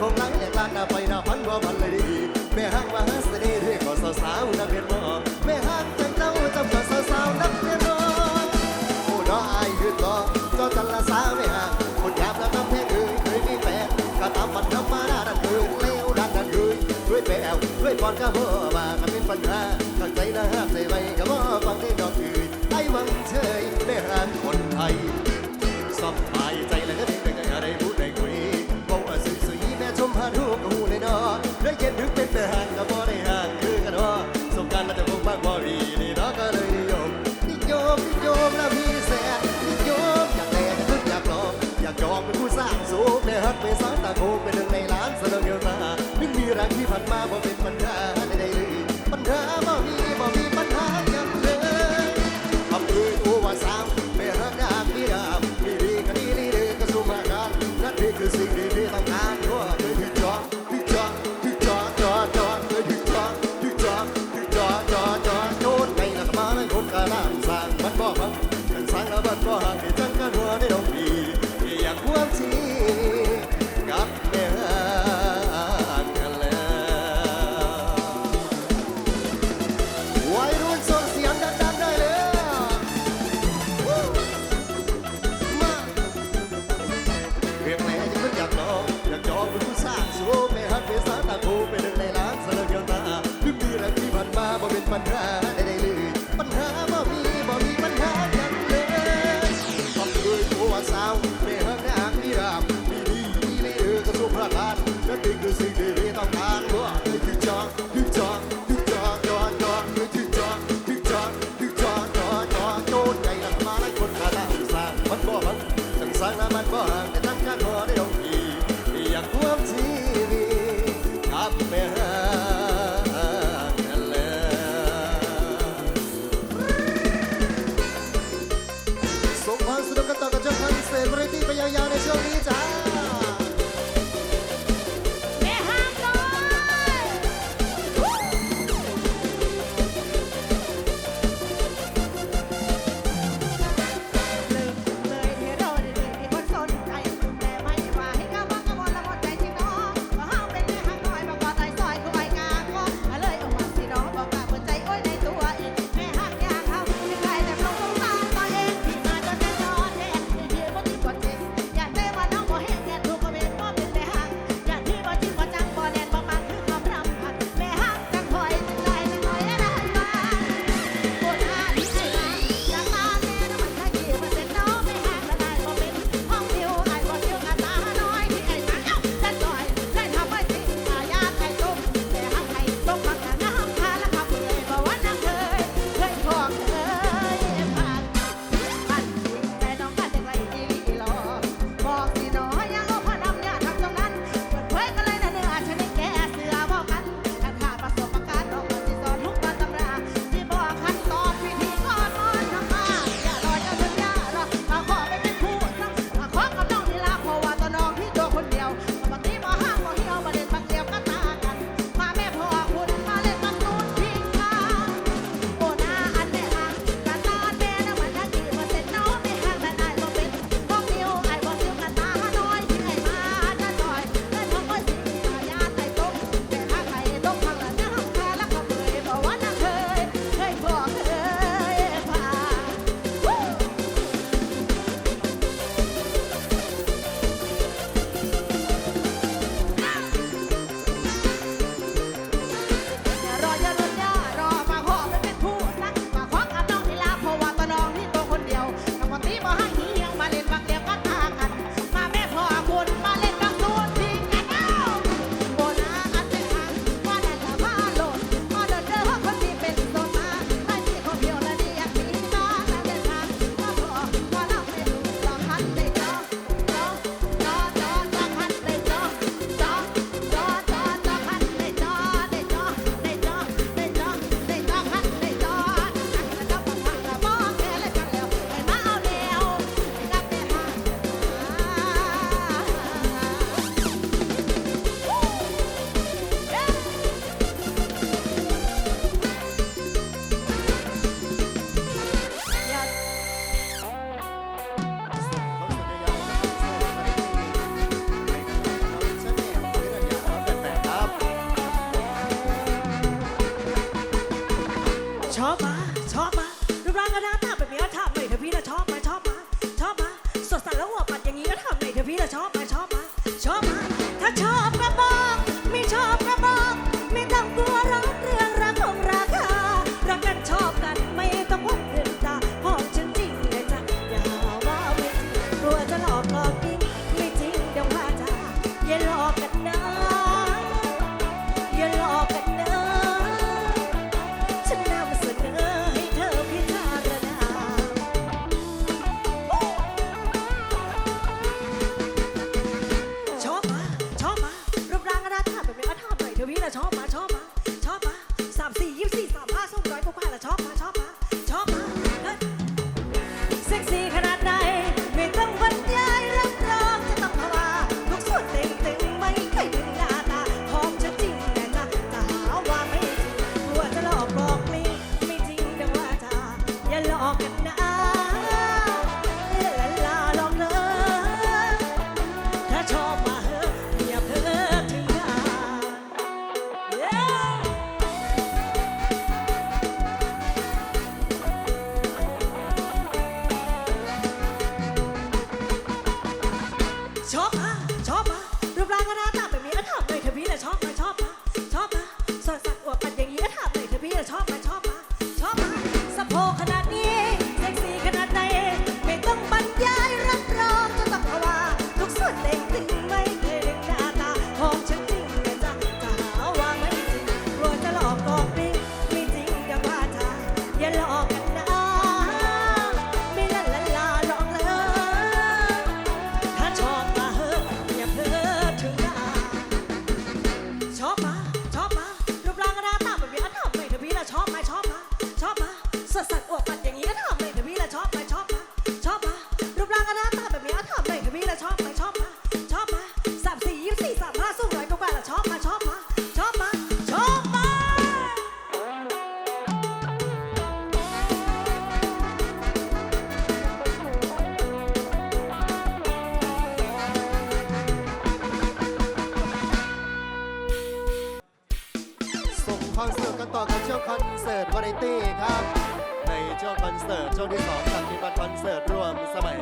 คองนางเอกลากาไปหน้าพันบ่บันเลยดีแม่ห้างว่าฮัสน่ห์เรียกสาวสาวนักเรียนมอแม่ห้างแต่งเจ้าจำกับสาวสาวนักเรียนมอโอ้ดออายยืดต่อจอจันละสาวไม่ห่างคนแาบแล้วน้ำแห้งเอ้ยเคยมีแฟนกระตามบันน้ำมาดันเอ้ยเล้วดัานดันเอ้ยด้วยแปลวด้วยปอนก็บ่มาก็เป็นปัญหาตั้งใจนะห้ามใจไว้ก็บ่ฟังได้ดอกเอ้ยไอ้วังเชยแม่ห่างคนไทย็นถึงเป็นแต่ห่างกับบ่ได้ห่างคือกันว่าสมการเราจะคงบ้ากบ่วีนี่เนาะก็เลยนิยมนิยมนิยมแล้วพี่แสนนิยมอยากแต่งขึ้อยากลองอยากยอมเป็นผู้สร้างสูงในฮักไป็นสางตาโคเป็นหนึ่งในล้านสนอเงินมานึกมีรักที่ผ่านมาบ่เป็นปัญหา สัสสัสอวกปัดอย่างนี้ สิร์ตช่วงที่2จัดกิจกรรคอนเสิร์ตรวมสมัย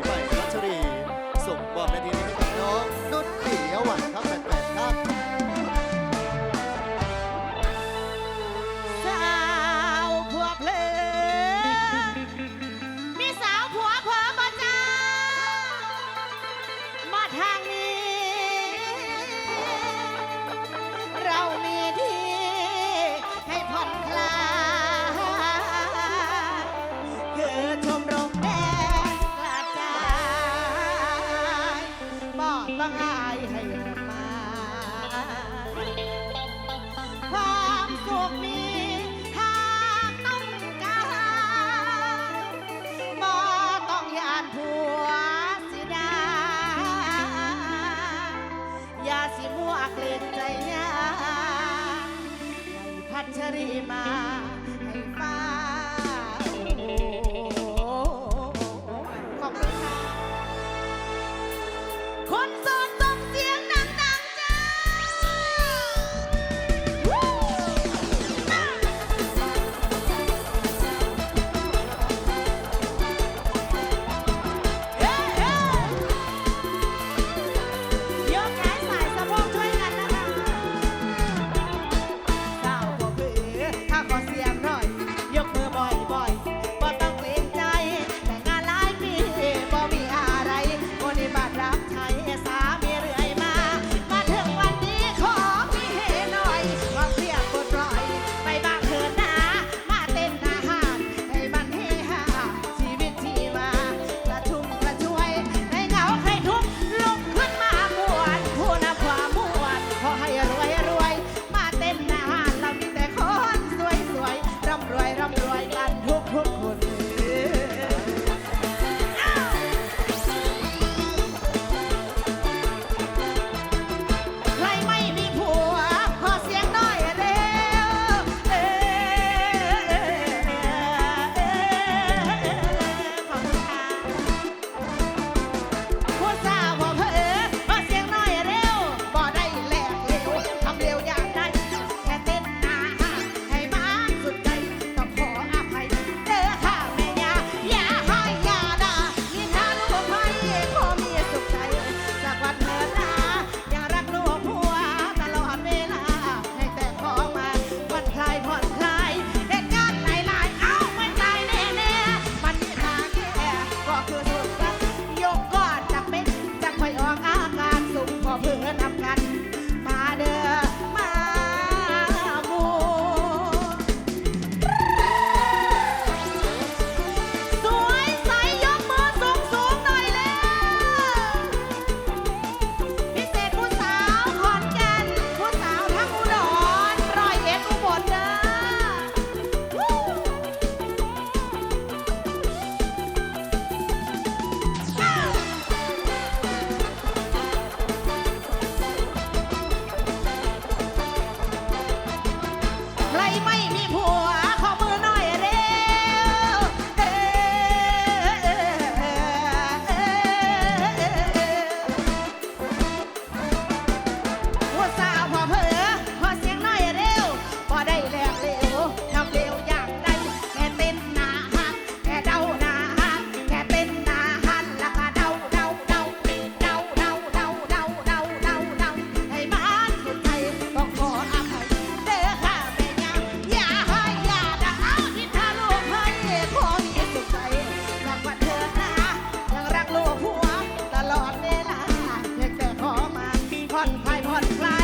on.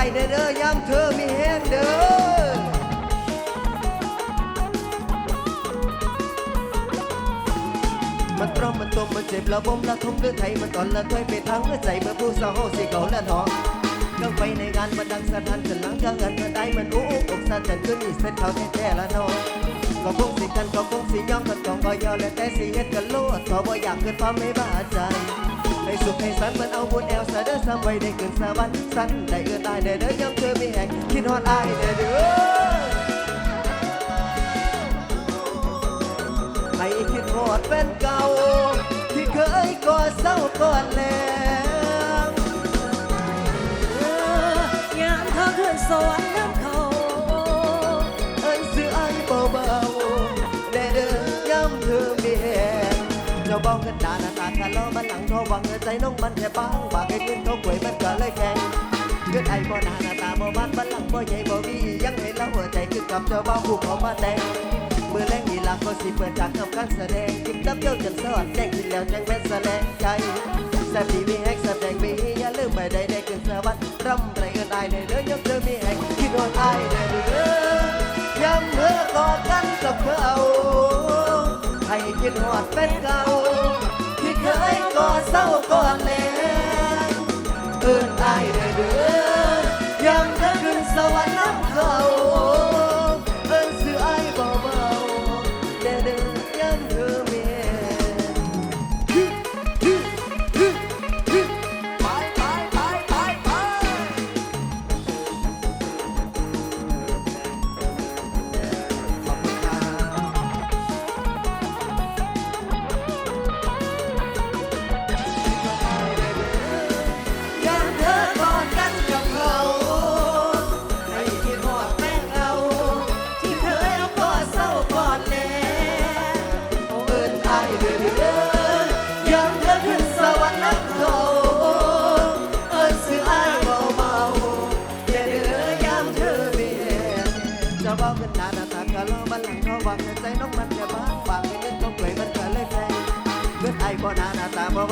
อ ยามเธอมีแห้งเด้อมันตรอมมันตมมันเจ็บละบมละทมเลือดไทยมันตอนละถ้อยไปทางเลือดใจเมื่อผู้สาวสิเก่าละทองกังไปในงานบันดังสถานกันหลังกังเงินเมื่อได้มันอู้อกสั่นจันขึ้นอีเส้นเขาแท้ๆละนองก็คงสิกันก็คงสิยอมกันกองก็ยอและแต่สิเฮ็ดกันโลดขอบ่อยากเกินความไม่บ้าใจ ให้สุขให้สันมันเอาบุญแอวสะเด้อซ้ำไว้ได้ขึ้นสวรรค์สันได้เอื้อตายเด้อเด้อยามเธอมีแห่งคิดฮอดอายเด้อเด้อให้คิดหอดเป็นเก่า ที่เคยก่อเศร้าก่อนแล้วเออยามเธอขึ้นสวรรค์น้ำเขาเอินซื้อไอ้เบาๆได้เดินย้ำเธอมีแหงเจ้าเบากันดาหน้า ตาคาล้อมันหลังทอวังใจน้องมันแค่บางบากให้ขึ้นเขากวยมันก็เลยแข็งเกิดไอ้บ่หน้าหน้าตาบ่บ้านบันหลังบ่ใหญ่บ่มียังให้เราหัวใจคือกับเจ้าเบาผู้เขามาแต่งเมื่อแรงนี่ลักก็สิเปิดจากทำการแสดงจิบตับเย้าจนสอดแจ้งขึ้นแล้วแจ้งเป็นแสดงใจแซ่บดีมีแฮกแสดงมีอย่าลืมไปได้ได้ขึ้นสวัสดิ์ร่ำไรกันได้ในเด้อยกเธอมีแฮกคิดว่าอายได้เด้อยำเธอกอดกันกับเขาให้คิดหอดเป็นเก่า ยก่อเศร้าก่อนแล้ว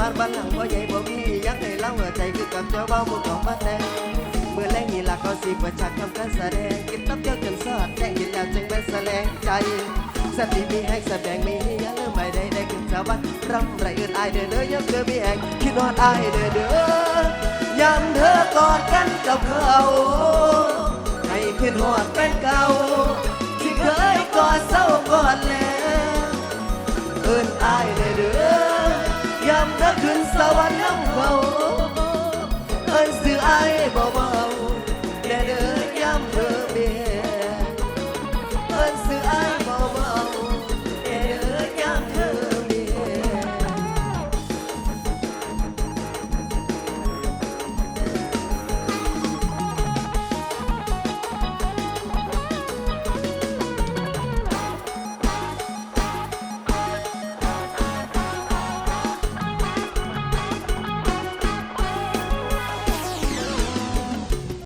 ตาบ่หวานหลังบ่อใหญ่บ่มียังให้เล่าหัวใจคือกับเจ้าเบาหมู่ของบ้านแดงเมื่อแรงนี่ละเขาสิปิดฉากทำการแสดงกินตับเยอะจนสอดแจ้งกินแล้วจึงเป็นแสลงใจสติมีแห่งแสดงมีอย่าเริ่มไม่ได้ได้ขึ้นสวรรค์ร่ำไรอื่นอายเด้อเด้อยกเธอมีแห่งคิดนอนอายเด้อเด้อยามเธอกอดกันกับเขาให้ขึ้นหอดเป็นเก่าที่เคยกอดเศร้ากอดแล้วเอิ้นอายเด้อเด้อ ยามเธอขึ้นสวรรค์น้ำเบาเอิ้นสื่อไอ้เบา